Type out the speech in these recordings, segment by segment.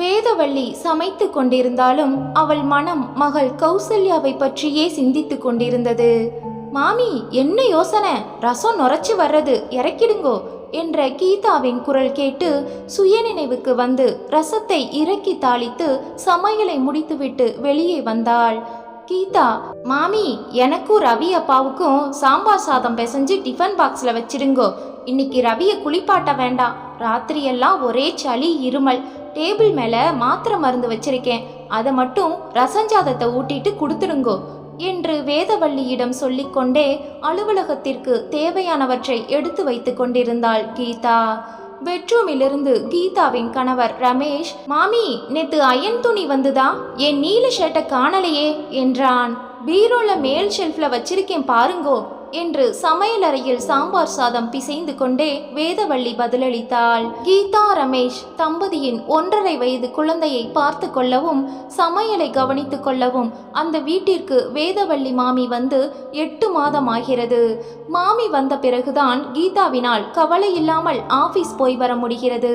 வேதவள்ளி சமைத்து கொண்டிருந்தாலும் அவள் மனம் மகள் கௌசல்யாவை பற்றியே சிந்தித்து கொண்டிருந்தது. மாமி என்ன யோசனை? ரசம் நுரைச்சி வர்றது. இறக்கிடுங்கோ என்ற கீதாவின் குரல் கேட்டு சுயநினைவுக்கு வந்து ரசத்தை இறக்கி தாளித்து சமையலை முடித்துவிட்டு வெளியே வந்தாள். கீதா மாமி எனக்கும் ரவி அப்பாவுக்கும் சாம்பார் சாதம் பிசைஞ்சு டிஃபன் பாக்ஸில் வச்சிருங்கோ இன்னைக்கு ரவியை குளிப்பாட்ட வேண்டாம். ராத்திரியெல்லாம் ஒரே சளி இருமல். டேபிள் மேலே மாத்திரை மருந்து வச்சிருக்கேன். அதை மட்டும் ரசஞ்சாதத்தை ஊட்டிட்டு கொடுத்துருங்கோ என்று வேதவள்ளியிடம் சொல்லிக்கொண்டே அலுவலகத்திற்கு தேவையானவற்றை எடுத்து வைத்து கொண்டிருந்தாள் கீதா. பெட்ரூமிலிருந்து கீதாவின் கணவர் ரமேஷ் மாமி நேத்து அயன் துணி வந்துதா? என் நீல ஷர்ட்டை காணலையே என்றான். பீரோல மேல் ஷெல்ஃப்ல வச்சிருக்கேன் பாருங்கோ என்று சமையலறையில் சாம்பார் சாதம் பிசைந்து கொண்டே வேதவள்ளி பதிலளித்தாள். கீதா ரமேஷ் தம்பதியின் ஒன்றரை வயது குழந்தையை பார்த்து கொள்ளவும் சமையலை கவனித்துக் கொள்ளவும் அந்த வீட்டிற்கு வேதவள்ளி மாமி வந்து எட்டு மாதம் ஆகிறது. மாமி வந்த பிறகுதான் கீதாவினால் கவலை இல்லாமல் ஆபீஸ் போய் வர முடிகிறது.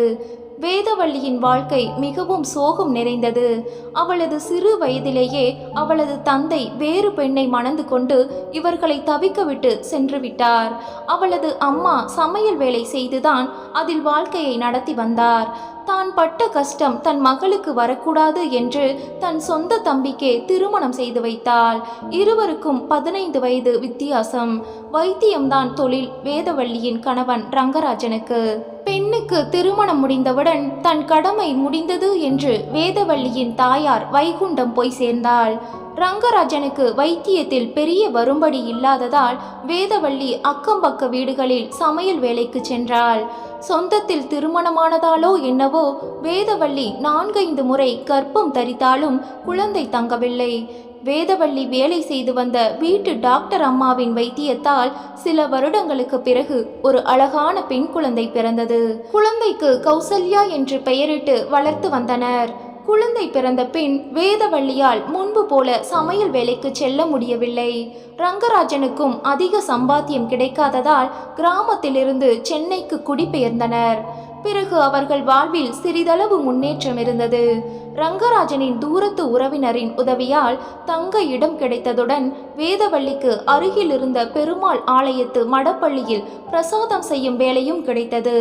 வேதவள்ளியின் வாழ்க்கை மிகவும் சோகம் நிறைந்தது. அவளது சிறு வயதிலேயே அவளது தந்தை வேறு பெண்ணை மணந்து கொண்டு இவர்களை தவிக்கவிட்டு சென்று விட்டார். அவளது அம்மா சமையல் வேலை செய்துதான் அதில் வாழ்க்கையை நடத்தி வந்தார். தான் பட்ட கஷ்டம் தன் மகளுக்கு வரக்கூடாது என்று தன் சொந்த தம்பிக்கே திருமணம் செய்து வைத்தாள். இருவருக்கும் பதினைந்து வயது வித்தியாசம். வைத்தியம்தான் தொழில் வேதவள்ளியின் கணவன் ரங்கராஜனுக்கு. பெண் பெண்ணுக்கு திருமணம் முடிந்தவுடன் தன் கடமை முடிந்தது என்று வேதவள்ளியின் தாயார் வைகுண்டம் போய் சேர்ந்தாள். ரங்கராஜனுக்கு வைத்தியத்தில் பெரிய வரும்படி இல்லாததால் வேதவள்ளி அக்கம்பக்க வீடுகளில் சமையல் வேலைக்கு சென்றாள். சொந்தத்தில் திருமணமானதாலோ என்னவோ வேதவள்ளி நான்கைந்து முறை கர்ப்பம் தரித்தாலும் குழந்தை தங்கவில்லை. வேதவள்ளி வேலை செய்து வந்த வீட்டு டாக்டர் அம்மாவின் வைத்தியத்தால் சில வருடங்களுக்கு பிறகு ஒரு அழகான பெண் குழந்தை பிறந்தது. குழந்தைக்கு கௌசல்யா என்று பெயரிட்டு வளர்த்து வந்தனர். குழந்தை பிறந்த பின் வேதவள்ளியால் முன்பு போல சமையல் வேலைக்கு செல்ல முடியவில்லை. ரங்கராஜனுக்கும் அதிக சம்பாத்தியம் கிடைக்காததால் கிராமத்திலிருந்து சென்னைக்கு குடிபெயர்ந்தனர். பிறகு அவர்கள் வாழ்வில் சிறிதளவு முன்னேற்றம் இருந்தது. ரங்கராஜனின் தூரத்து உறவினரின் உதவியால் தங்க இடம் கிடைத்ததுடன் வேதவள்ளிக்கு அருகில் இருந்த பெருமாள் ஆலயத்து மடப்பள்ளியில் பிரசாதம் செய்யும் வேலையும் கிடைத்தது.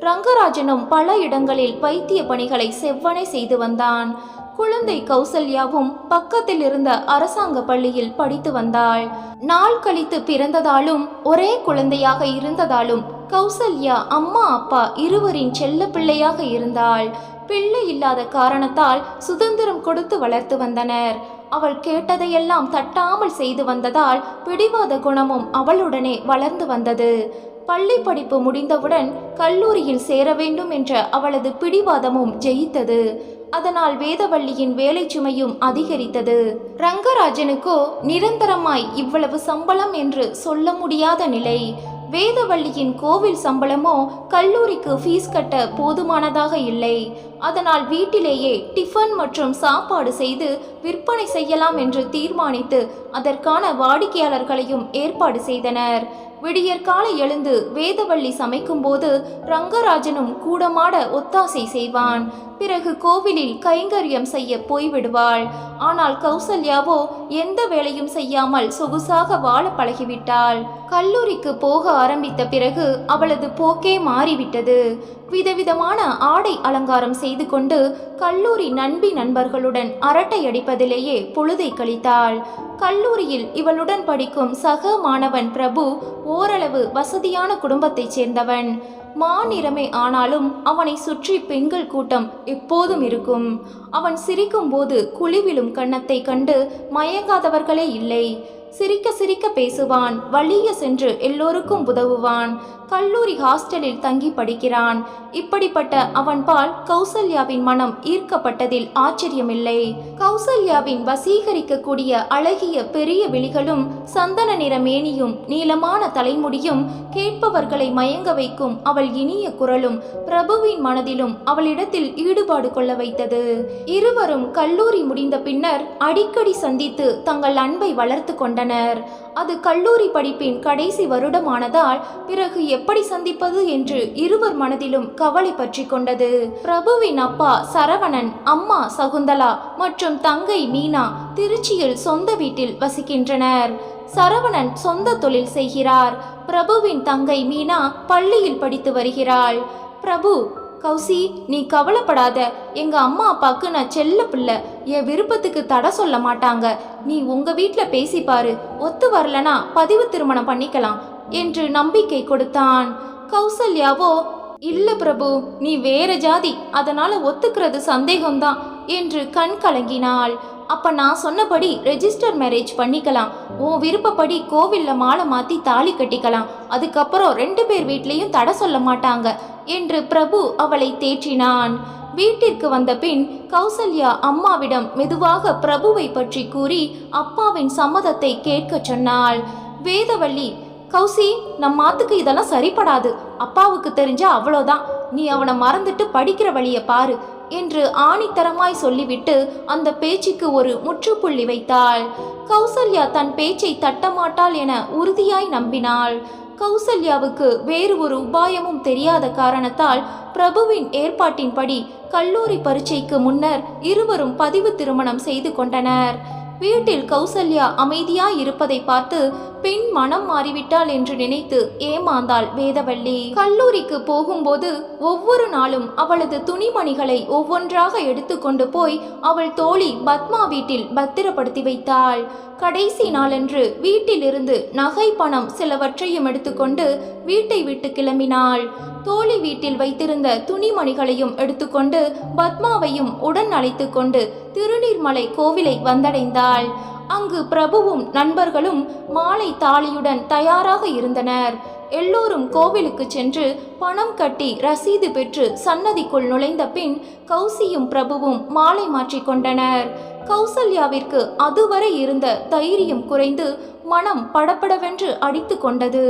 ரங்கராஜனும் பல இடங்களில் வைத்திய பணிகளை செவ்வனை செய்து வந்தான். குழந்தை கௌசல்யாவும் பக்கத்தில் இருந்த அரசாங்க பள்ளியில் படித்து வந்தாள். நாள் கழித்து பிறந்ததாலும் ஒரே குழந்தையாக இருந்ததாலும் கௌசல்யா அம்மா அப்பா இருவரின் செல்ல பிள்ளையாக இருந்தாள். பிள்ளை இல்லாத காரணத்தால் சுதந்திரம் கொடுத்து வளர்த்து வந்தனர். அவள் கேட்டதையெல்லாம் தட்டாமல் செய்து வந்ததால் பிடிவாத குணமும் அவளுடனே வளர்ந்து வந்தது. பள்ளி படிப்பு முடிந்தவுடன் கல்லூரியில் சேர வேண்டும் என்ற அவளது பிடிவாதமும் ஜெயித்தது. அதனால் வேதவள்ளியின் வேலை சுமையும் அதிகரித்தது. ரங்கராஜனுக்கோ நிரந்தரமாய் இவ்வளவு சம்பளம் என்று சொல்ல முடியாத நிலை. வேதவள்ளியின் கோவில் சம்பளமோ கல்லூரிக்கு ஃபீஸ் கட்ட போதுமானதாக இல்லை. அதனால் வீட்டிலேயே டிஃபன் மற்றும் சாப்பாடு செய்து விற்பனை செய்யலாம் என்று தீர்மானித்து அதற்கான வாடிக்கையாளர்களையும் ஏற்பாடு செய்தனர். விடியற்காலை எழுந்து வேதவள்ளி சமைக்கும்போது ரங்கராஜனும் கூடமாட ஒத்தாசை செய்வான். பிறகு கோவிலில் கைங்கரியம் செய்ய போய்விடுவாள். ஆனால் கௌசல்யாவோ எந்த வேலையும் செய்யாமல் சொகுசாக வாழ பழகிவிட்டாள். கல்லூரிக்கு போக ஆரம்பித்த பிறகு அவளது போக்கே மாறிவிட்டது. விதவிதமான ஆடை அலங்காரம் செய்து கொண்டு கல்லூரி நண்பி நண்பர்களுடன் அரட்டை அடிப்பதிலேயே பொழுதை கழித்தாள். கல்லூரியில் இவளுடன் படிக்கும் சக மாணவன் பிரபு ஓரளவு வசதியான குடும்பத்தைச் சேர்ந்தவன். மாநிறமே ஆனாலும் அவனை சுற்றி பெண்கள் கூட்டம் எப்போதும் இருக்கும். அவன் சிரிக்கும்போது குழிவிலும் கன்னத்தை கண்டு மயங்காதவர்களே இல்லை. சிரிக்க சிரிக்க பேசுவான் வழிய சென்று எல்லோருக்கும் உதவுவான். கல்லூரி ஹாஸ்டலில் தங்கி படிக்கிறான். இப்படிப்பட்ட அவன் பால் கௌசல்யாவின் மனம் ஈர்க்கப்பட்டதில் ஆச்சரியமில்லை. கௌசல்யாவின் வசீகரிக்கக்கூடிய அழகிய பெரிய விழிகளும் சந்தன நிற மேனியும் நீளமான தலைமுடியும் கேட்பவர்களை மயங்க வைக்கும் அவள் இனிய குரலும் பிரபுவின் மனதிலும் அவளிடத்தில் ஈடுபாடு கொள்ள வைத்தது. இருவரும் கல்லூரி முடிந்த பின்னர் அடிக்கடி சந்தித்து தங்கள் அன்பை வளர்த்து கொண்டனர். அது கல்லூரி படிப்பின் கடைசி வருடமானதால் பிறகு எப்படி சந்திப்பது என்று இருவர் மனதிலும் கவலை பற்றி கொண்டது. பிரபுவின் அப்பா சரவணன் அம்மா சகுந்தலா மற்றும் தங்கை மீனா திருச்சியில் சொந்த வீட்டில் வசிக்கின்றனர். சரவணன் சொந்த தொழில் செய்கிறார். பிரபுவின் தங்கை மீனா பள்ளியில் படித்து வருகிறாள். பிரபு கௌசி நீ கவலைப்படாத. எங்க அம்மா அப்பாவுக்கு நான் செல்ல பிள்ளை. என் விருப்பத்துக்கு தடை சொல்ல மாட்டாங்க. நீ உங்க வீட்டில் பேசி பாரு. ஒத்து வரலனா பதிவு திருமணம் பண்ணிக்கலாம். என்று நம்பிக்கை கொடுத்தான். கௌசல்யாவோ இல்ல பிரபு நீ வேற ஜாதி அதனால ஒத்துக்கிறது சந்தேகம்தான் என்று கண் கலங்கினாள். அப்ப நான் சொன்னபடி ரெஜிஸ்டர் மேரேஜ் பண்ணிக்கலாம். உன் விருப்பப்படி கோவில்ல மாலை மாத்தி தாலி கட்டிக்கலாம். அதுக்கப்புறம் ரெண்டு பேர் வீட்லயும் தடை சொல்ல மாட்டாங்க என்று பிரபு அவளை தேற்றினான். வீட்டிற்கு வந்த பின் கௌசல்யா அம்மாவிடம் மெதுவாக பிரபுவை பற்றி கூறி அப்பாவின் சம்மதத்தை கேட்கச் சொன்னாள். வேதவள்ளி கௌசி நம் மாத்துக்கு இதெல்லாம் சரிப்படாது. அப்பாவுக்கு தெரிஞ்ச அவ்வளோதான். நீ அவனை மறந்துட்டு படிக்கிற வழியை பாரு என்று ஆணித்தரமாய் சொல்லிவிட்டு அந்த பேச்சுக்கு ஒரு முற்றுப்புள்ளி வைத்தாள். கௌசல்யா தன் பேச்சை தட்டமாட்டாள் என உறுதியாய் நம்பினாள். கௌசல்யாவுக்கு வேறு ஒரு உபாயமும் தெரியாத காரணத்தால் பிரபுவின் ஏற்பாட்டின்படி கல்லூரி பரீட்சைக்கு முன்னர் இருவரும் பதிவு திருமணம் செய்து கொண்டனர். வீட்டில் கௌசல்யா அமைதியாய் இருப்பதை பார்த்து பெண் மனம் மாறிவிட்டாள் என்று நினைத்து ஏமாந்தாள் வேதவள்ளி. கல்லூரிக்கு போகும்போது ஒவ்வொரு நாளும் அவளது துணிமணிகளை ஒவ்வொன்றாக எடுத்துக்கொண்டு போய் அவள் தோழி பத்மா வீட்டில் பத்திரப்படுத்தி வைத்தாள். கடைசி நாளன்று வீட்டிலிருந்து நகை பணம் சிலவற்றையும் எடுத்துக்கொண்டு வீட்டை விட்டு கிளம்பினாள். தோழி வீட்டில் வைத்திருந்த துணிமணிகளையும் எடுத்துக்கொண்டு பத்மாவையும் உடன் அழைத்து கொண்டு திருநீர்மலை கோவிலை வந்தடைந்தாள். அங்கு பிரபுவும் நண்பர்களும் மாலை தாலியுடன் தயாராக இருந்தனர். எல்லோரும் கோவிலுக்கு சென்று பணம் கட்டி ரசீது பெற்று சன்னதிக்குள் நுழைந்த பின் கௌசியும் பிரபுவும் மாலை மாற்றிக் கொண்டனர். கௌசல்யாவிற்கு அதுவரை இருந்த தைரியம் குறைந்து மனம் படபடவென்று அடித்து கொண்டது.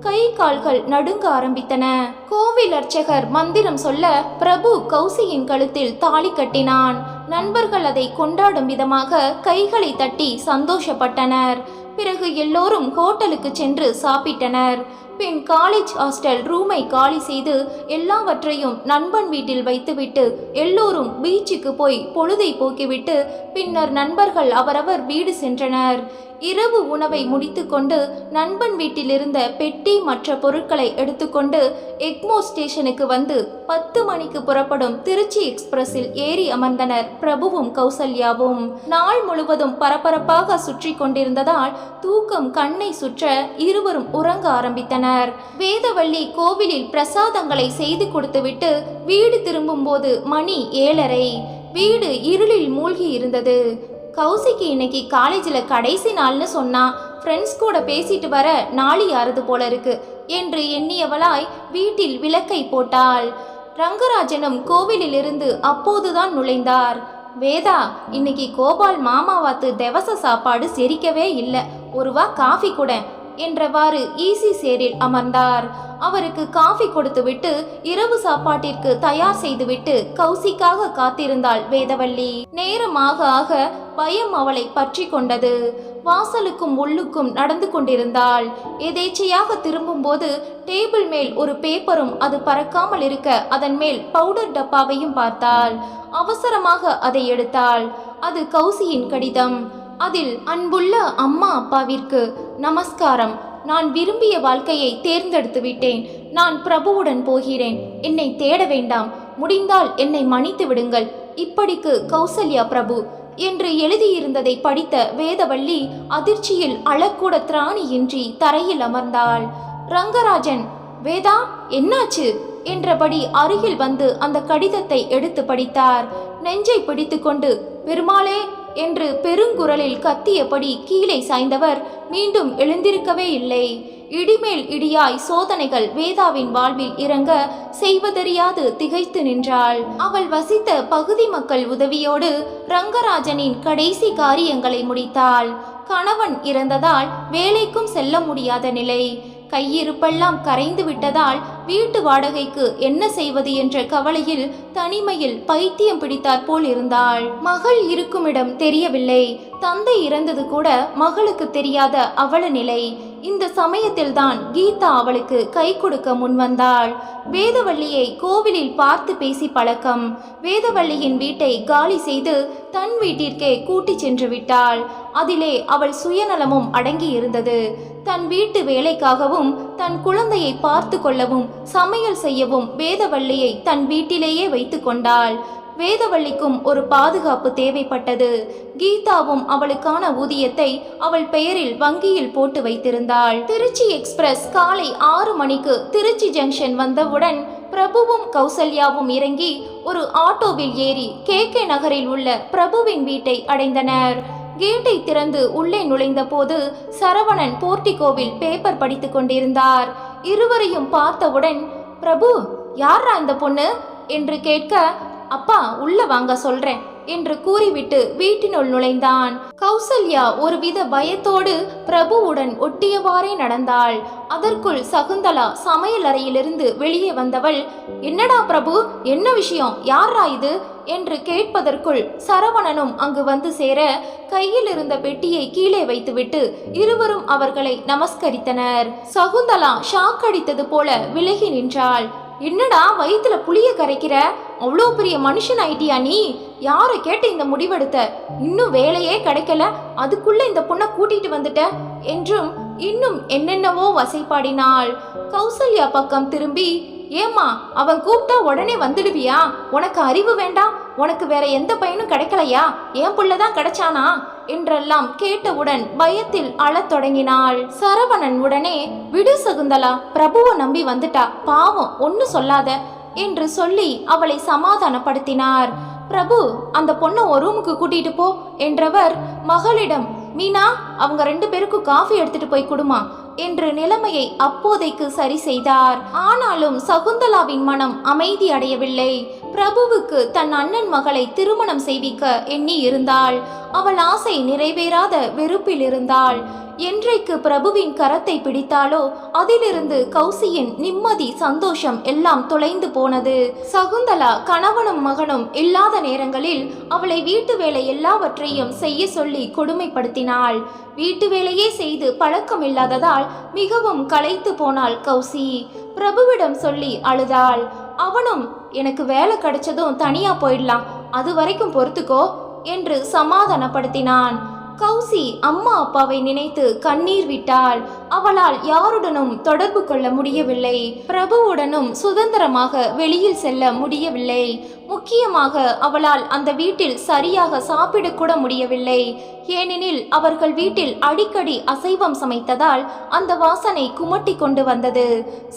கை கால்கள் நடுங்க ஆரம்பித்தன. கோவில் அர்ச்சகர் மந்திரம் சொல்ல பிரபு கௌசியின் கழுத்தில் தாலி கட்டினான். நண்பர்கள் அதை கொண்டாடும் விதமாக கைகளை தட்டி சந்தோஷப்பட்டனர். பிறகு எல்லோரும் ஹோட்டலுக்கு சென்று சாப்பிட்டனர். பின் காலேஜ் ஹாஸ்டல் ரூமை காலி செய்து எல்லாவற்றையும் நண்பன் வீட்டில் வைத்துவிட்டு எல்லோரும் பீச்சுக்கு போய் பொழுதை போக்கிவிட்டு பின்னர் நண்பர்கள் அவரவர் வீடு சென்றனர். இரவு உணவை முடித்துக்கொண்டு நண்பன் வீட்டிலிருந்த பெட்டி மற்ற பொருட்களை எடுத்துக்கொண்டு எக்மோ ஸ்டேஷனுக்கு வந்து பத்து மணிக்கு புறப்படும் திருச்சி எக்ஸ்பிரஸில் ஏறி அமர்ந்தனர் பிரபுவும் கௌசல்யாவும். நாள் முழுவதும் பரபரப்பாக சுற்றி கொண்டிருந்ததால் தூக்கம் கண்ணை சுற்ற இருவரும் உறங்க ஆரம்பித்தனர். வேதவள்ளி கோவிலில் பிரசாதங்களை செய்து கொடுத்துவிட்டு வீடு திரும்பும்போது மணி ஏழரை. வீடு இருளில் மூழ்கி இருந்தது. கௌசிக்கு இன்னைக்கு காலேஜில் கடைசி நாள்னு சொன்னா ஃப்ரெண்ட்ஸ் கூட பேசிட்டு வர நாளி யாரது போல இருக்கு? என்று எண்ணியவளாய் வீட்டில் விளக்கை போட்டாள். ரங்கராஜனும் கோவிலிலிருந்து அப்போதுதான் நுழைந்தார். வேதா இன்னைக்கு கோபால் மாமாவாத்து தெவச சாப்பாடு செரிக்கவே இல்லை. ஒருவா காஃபி கூட. என்றவாறு ஈசி சேரில் அமர்ந்தார். அவருக்கு காஃபி கொடுத்துவிட்டு இரவு சாப்பாட்டிற்கு தயார் செய்துவிட்டு கௌசிக்காக காத்திருந்தாள் வேதவள்ளி. நேரமாக ஆக பயம் அவளை பற்றி கொண்டது. வாசலுக்கும் உள்ளுக்கும் நடந்து கொண்டிருந்தாள். எதேச்சையாக திரும்பும்போது டேபிள் மேல் ஒரு பேப்பரும் அது பறக்காமல் இருக்க அதன் மேல் பவுடர் டப்பாவையும் பார்த்தாள். அவசரமாக அதை எடுத்தாள். அது கௌசியின் கடிதம். அதில் அன்புள்ள அம்மா அப்பாவிற்கு நமஸ்காரம். நான் விரும்பிய வாழ்க்கையை தேர்ந்தெடுத்து விட்டேன். நான் பிரபுவுடன் போகிறேன். என்னை தேட வேண்டாம். முடிந்தால் என்னை மன்னித்து விடுங்கள். இப்படிக்கு கௌசல்யா பிரபு என்று எழுதியிருந்ததை படித்த வேதவள்ளி அதிர்ச்சியில் அழக்கூட திராணியின்றி தரையில் அமர்ந்தாள். ரங்கராஜன் வேதா என்னாச்சு? என்றபடி அருகில் வந்து அந்த கடிதத்தை எடுத்து படித்தார். நெஞ்சை பிடித்துக்கொண்டு பெருமாளே என்று பெருங்குரலில் கத்தியபடி கீழே சாய்ந்தவர் மீண்டும் எழுந்திருக்கவே இல்லை. இடிமேல் இடியாய் சோதனைகள் வேதாவின் வாழ்வில் இறங்க செய்வதறியாது திகைத்து நின்றாள். அவள் வசித்த பகுதி மக்கள் உதவியோடு ரங்கராஜனின் கடைசி காரியங்களை முடித்தாள். கணவன் இறந்ததால் வேலைக்கும் செல்ல முடியாத நிலை. கையிருப்பெல்லாம் கரைந்து விட்டதால் வீட்டு வாடகைக்கு என்ன செய்வது என்ற கவலையில் தனிமையில் பைத்தியம் பிடித்தாற் போல் இருந்தாள். மகள் இருக்குமிடம் தெரியவில்லை. தந்தை இறந்தது கூட மகளுக்கு தெரியாத அவல நிலை. இந்த சமயத்தில்தான் கீதா அவளுக்கு கை கொடுக்க முன்வந்தாள் வேதவள்ளியை கோவிலில் பார்த்து பேசி பழக்கம். வேதவள்ளியின் வீட்டை காலி செய்து தன் வீட்டிற்கே கூட்டிச் சென்று விட்டாள். அதிலே அவள் சுயநலமும் அடங்கி இருந்தது தன் வீட்டு வேலைக்காகவும் தன் குழந்தையை பார்த்து கொள்ளவும் சமையல் செய்யவும் வேதவள்ளியை தன் வீட்டிலேயே வைத்து கொண்டாள். வேதவள்ளிக்கும் ஒரு பாதுகாப்பு தேவைப்பட்டது. கீதாவும் அவளுக்கான ஊதியத்தை அவள் பெயரில் வங்கியில் போட்டு வைத்திருந்தாள். திருச்சி எக்ஸ்பிரஸ் காலை ஆறு மணிக்கு திருச்சி ஜங்ஷன் வந்தவுடன் பிரபுவும் கௌசல்யாவும் இறங்கி ஒரு ஆட்டோவில் ஏறி கே கே நகரில் உள்ள பிரபுவின் வீட்டை அடைந்தனர். கேட்டை திறந்து உள்ளே நுழைந்தபோது சரவணன் போர்டிகோவில் பேப்பர் படித்துக் கொண்டிருந்தார். இருவரையும் பார்த்தவுடன் பிரபு யாரா இந்த பொண்ணு? என்று கேட்க அப்பா உள்ள வாங்க சொல்றேன் என்று கூறிவிட்டு வீட்டினுள் நுழைந்தான். கௌசல்யா ஒருவித பயத்தோடு பிரபுவுடன் ஒட்டியவாறே நடந்தாள். அதற்குள் சகுந்தலா சமையல் அறையிலிருந்து வெளியே வந்தவள் என்னடா பிரபு என்ன விஷயம்? யாரா இது? என்று கேட்பதற்குள் சரவணனும் அங்கு வந்து சேர கையில் இருந்த பெட்டியை கீழே வைத்துவிட்டு இருவரும் அவர்களை நமஸ்கரித்தனர். சகுந்தலா ஷாக் அடித்தது போல விலகி நின்றாள். என்னடா வயிற்றுல புளிய கரைக்கிற? அவ்வளோ பெரிய மனுஷன் ஆயிட்டியா நீ? யாரை கேட்டு இந்த முடிவெடுத்த? இன்னும் வேலையே கிடைக்கல. அதுக்குள்ள இந்த பொண்ணை கூட்டிட்டு வந்துட்ட. என்றும் இன்னும் என்னென்னவோ வசைப்பாடினாள் கௌசல்யா பக்கம் திரும்பி ஏம்மா அவன் கூப்பிட்டா உடனே வந்துடுவியா? உனக்கு அறிவு வேண்டாம். உனக்கு வேற எந்த பையனும் கிடைக்கலையா? என் புள்ளதான் கிடைச்சானா? என்றெல்லாம் கேட்டவுடன் பயத்தில் அழத் தொடங்கினாள். சரவணன் உடனே விடு சகுந்தலா பிரபுவை நம்பி வந்துட்டா. பாவம் ஒன்னு சொல்லாத. என்று சொல்லி அவளை சமாதானப்படுத்தினார். பிரபு அந்த பொண்ணை ஒரு ரூமுக்கு கூட்டிட்டு போ என்றவர் மகளிடம் மீனா அவங்க ரெண்டு பேருக்கும் காஃபி எடுத்துட்டு போய் கொடுமா என்று நிலைமையை அப்போதைக்கு சரி செய்தார். ஆனாலும் சகுந்தலாவின் மனம் அமைதி அடையவில்லை. பிரபுவுக்கு தன் அண்ணன் மகளை திருமணம் செய்விக்க எண்ணி இருந்தாள் அவள் ஆசை நிறைவேறாத வெறுப்பில் இருந்தாள். என்றைக்கு பிரபுவின் கரத்தை பிடித்தாலோ அதிலிருந்து கௌசியின் நிம்மதி சந்தோஷம் எல்லாம் தொலைந்து போனது. சகுந்தலா கணவனும் மகனும் இல்லாத நேரங்களில் அவளை வீட்டு வேலை எல்லாவற்றையும் செய்ய சொல்லி கொடுமைப்படுத்தினாள். வீட்டு வேலையே செய்து பழக்கம் இல்லாததால் மிகவும் களைத்து போனாள் கௌசி. பிரபுவிடம் சொல்லி அழுதாள். அவனும் எனக்கு வேலை கிடைச்சதும் தனியா போயிடலாம். அது வரைக்கும் பொறுத்துக்கோ என்று சமாதானப்படுத்தினான். கௌசி அம்மா அப்பாவை நினைத்து கண்ணீர் விட்டாள். அவளால் யாருடனும் தொடர்பு கொள்ள முடியவில்லை. பிரபுவுடனும் சுதந்திரமாக வெளியில் செல்ல முடியவில்லை. முக்கியமாக அவளால் அந்த வீட்டில் சரியாக சாப்பிடக்கூட முடியவில்லை. ஏனெனில் அவர்கள் வீட்டில் அடிக்கடி அசைவம் சமைத்ததால் அந்த வாசனை குமட்டி கொண்டு வந்தது.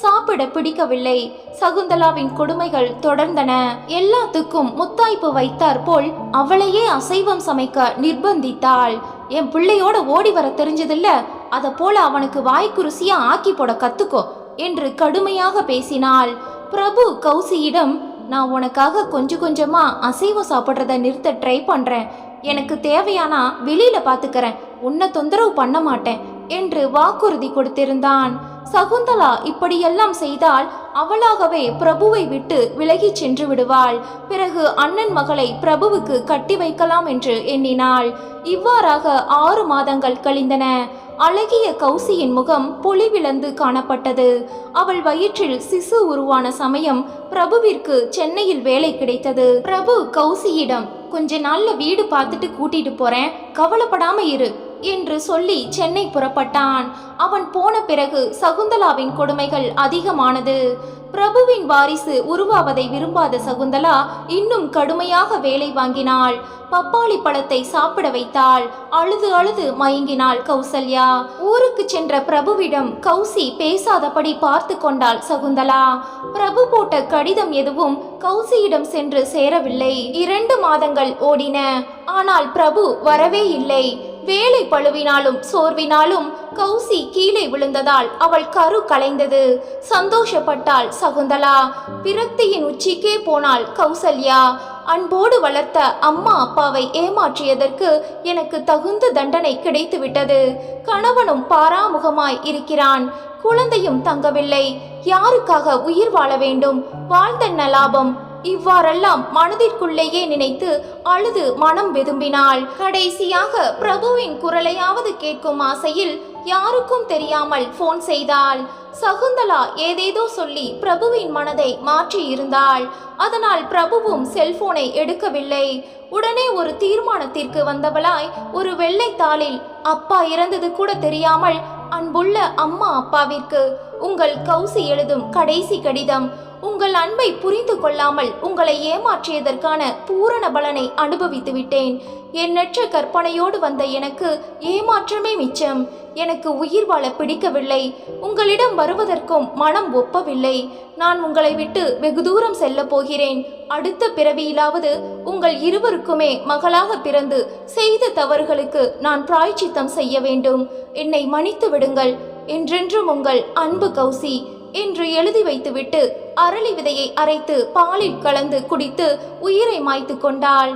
சாப்பிட பிடிக்கவில்லை. சகுந்தலாவின் கொடுமைகள் தொடர்ந்தன. எல்லாத்துக்கும் முத்தாய்ப்பு வைத்தார் போல் அவளையே அசைவம் சமைக்க நிர்பந்தித்தாள். என் பிள்ளையோட ஓடி வர தெரிஞ்சதில்ல. அதை போல அவனுக்கு வாய்க்கு ருசியா ஆக்கி போட கத்துக்கோ என்று கடுமையாக பேசினாள். பிரபு கௌசியிடம் நான் உனக்காக கொஞ்சம் கொஞ்சமா அசைவம் சாப்பிட்றத நிறுத்த ட்ரை பண்றேன். எனக்கு தேவையானா வெளியில பாத்துக்கிறேன். உன்னை தொந்தரவு பண்ண மாட்டேன் என்று வாக்குறுதி கொடுத்திருந்தான். சகுந்தலா இப்படியெல்லாம் செய்தால் அவளாகவே பிரபுவை விட்டு விலகிச் சென்று விடுவாள். பிறகு அண்ணன் மகளை பிரபுவுக்கு கட்டி வைக்கலாம் என்று எண்ணினாள். இவ்வாறாக ஆறு மாதங்கள் கழிந்தன. அழகிய கௌசியின் முகம் பொலிவிழந்து காணப்பட்டது. அவள் வயிற்றில் சிசு உருவான சமயம் பிரபுவிற்கு சென்னையில் வேலை கிடைத்தது. பிரபு கௌசியிடம் கொஞ்ச நாள்ல வீடு பார்த்துட்டு கூட்டிட்டு போறேன். கவலைப்படாம இரு. என்று சொல்லி சென்னை புறப்பட்டான். அவன் போன பிறகு சகுந்தலாவின் கொடுமைகள் அதிகமானது. பிரபுவின் வாரிசு உருவாவதை விரும்பாத சகுந்தலா இன்னும் கடுமையாக வேலை வாங்கினாள். பப்பாளி பழத்தை சாப்பிட வைத்தாள். அழுது அழுது மயங்கினாள் கௌசல்யா. ஊருக்கு சென்ற பிரபுவிடம் கௌசி பேசாதபடி பார்த்து கொண்டாள் சகுந்தலா. பிரபு போட்ட கடிதம் எதுவும் கௌசியிடம் சென்று சேரவில்லை. இரண்டு மாதங்கள் ஓடின. ஆனால் பிரபு வரவே இல்லை. வேலை பழுவினாலும் சோர்வினாலும் கௌசி கீழே விழுந்ததால் அவள் கரு கலைந்தது. சந்தோஷப்பட்டாள் சகுந்தலா. விரக்தியின் உச்சிக்கே போனாள் கௌசல்யா. அன்போடு வளர்த்த அம்மா அப்பாவை ஏமாற்றியதற்கு எனக்கு தகுந்த தண்டனை கிடைத்துவிட்டது. கணவனும் பாராமுகமாய் இருக்கிறான். குழந்தையும் தங்கவில்லை. யாருக்காக உயிர் வாழ வேண்டும்? வாழ்ந்தென்ன லாபம். இவ்வாறெல்லாம் மனதிற்குள்ளேயே நினைத்து அழுது மனம் வெதும்பினாள். கடைசியாக பிரபுவின் குரலையாவது கேட்கும் ஆசையில் யாருக்கும் தெரியாமல் ஃபோன் செய்தாள். சகுந்தலா ஏதேதோ சொல்லி பிரபுவின் மனதை மாற்றி இருந்தாள். அதனால் பிரபுவும் செல்போனை எடுக்கவில்லை. உடனே ஒரு தீர்மானத்திற்கு வந்தவளாய் ஒரு வெள்ளை தாளில் அப்பா இறந்தது கூட தெரியாமல் அன்புள்ள அம்மா அப்பாவிற்கு உங்கள் கௌசி எழுதும் கடைசி கடிதம். உங்கள் அன்பை புரிந்து கொள்ளாமல் உங்களை ஏமாற்றியதற்கான பூரண பலனை அனுபவித்து விட்டேன். எண்ணற்ற கற்பனையோடு வந்த எனக்கு ஏமாற்றமே மிச்சம். எனக்கு உயிர் வாழ பிடிக்கவில்லை. உங்களிடம் வருவதற்கும் மனம் ஒப்பவில்லை. நான் உங்களை விட்டு வெகு தூரம் செல்ல போகிறேன். அடுத்த பிறவியிலாவது உங்கள் இருவருக்குமே மகளாக பிறந்து செய்த தவறுகளுக்கு நான் பிராய்ச்சித்தம் செய்ய வேண்டும். என்னை மன்னித்து விடுங்கள். என்றென்றும் உங்கள் அன்பு கௌசி என்று எழுதி வைத்துவிட்டு அரளி விதையை அரைத்து பாலில் கலந்து குடித்து உயிரை மாய்த்து கொண்டாள்.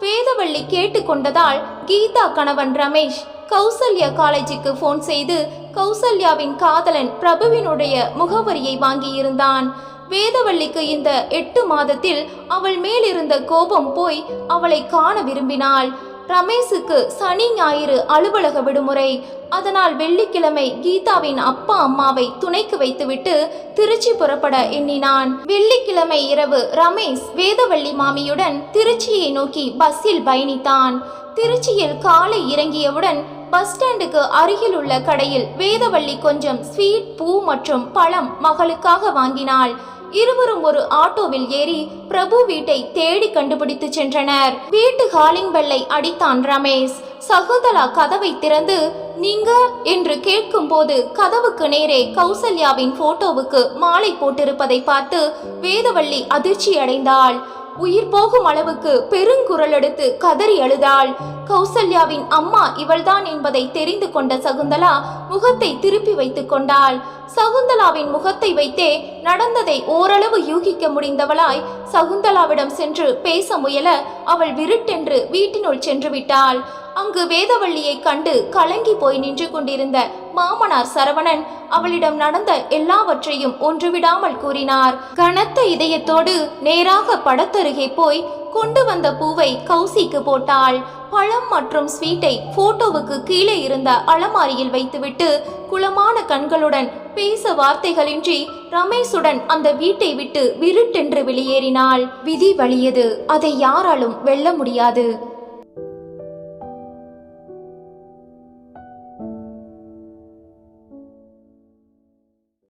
வேதவள்ளி கேட்டுக்கொண்டதால் கீதா கணவன் ரமேஷ் கௌசல்யா காலேஜுக்கு ஃபோன் செய்து கௌசல்யாவின் காதலன் பிரபுவினுடைய முகவரியை வாங்கியிருந்தான். வேதவள்ளிக்கு இந்த எட்டு மாதத்தில் அவள் மேலிருந்த கோபம் போய் அவளை காண விரும்பினாள். ரமேஷுக்கு சனி ஞாயிறு அலுவலக விடுமுறை. அதனால் வெள்ளிக்கிழமை கீதாவின் அப்பா அம்மாவை துணைக்கு வைத்துவிட்டு திருச்சி புறப்பட எண்ணினான். வெள்ளிக்கிழமை இரவு ரமேஷ் வேதவள்ளி மாமியுடன் திருச்சியை நோக்கி பஸ்ஸில் பயணித்தான். திருச்சியில் காலை இறங்கியவுடன் பஸ் ஸ்டாண்டுக்கு அருகில் உள்ள கடையில் வேதவள்ளி கொஞ்சம் ஸ்வீட் பூ மற்றும் பழம் மகளுக்காக வாங்கினாள். இருவரும் ஒரு ஆட்டோவில் ஏறி பிரபு வீட்டை தேடி கண்டுபிடித்து சென்றனர். வீட்டு காலிங் பெல்லை அடித்தான் ரமேஷ். சகுந்தலா கதவை திறந்து நீங்க? என்று கேட்கும்போது கதவுக்கு நேரே கௌசல்யாவின் போட்டோவுக்கு மாலை போட்டிருப்பதை பார்த்து வேதவள்ளி அதிர்ச்சி அடைந்தாள் உயிர் போகும் அளவுக்கு பெருங்குரல் எடுத்து கதறி அழுதாள். கௌசல்யாவின் அம்மா இவள்தான் என்பதை தெரிந்து கொண்ட சகுந்தலா முகத்தை திருப்பி வைத்துக் கொண்டாள். சகுந்தலாவின் முகத்தை வைத்தே நடந்ததை ஓரளவு யூகிக்க முடிந்தவளாய் சகுந்தலாவிடம் சென்று பேச முயல அவள் விருட்டென்று வீட்டினுள் சென்று விட்டாள். அங்கு வேதவள்ளியை கண்டு கலங்கி போய் நின்று கொண்டிருந்த மாமனார் சரவணன் அவளிடம் நடந்த எல்லாவற்றையும் ஒன்றுவிடாமல் கூறினார். கனத்த இதயத்தோடு நேராக படத்தருகே போய் கொண்டு வந்த பூவை கௌசிக்கு போட்டாள். பழம் மற்றும் ஸ்வீட்டை போட்டோவுக்கு கீழே இருந்த அலமாரியில் வைத்துவிட்டு குளமான கண்களுடன் பேச வார்த்தைகளின்றி ரமேஷுடன் அந்த வீட்டை விட்டு விருட்டென்று வெளியேறினாள். விதி வழியது அதை யாராலும் வெல்ல முடியாது.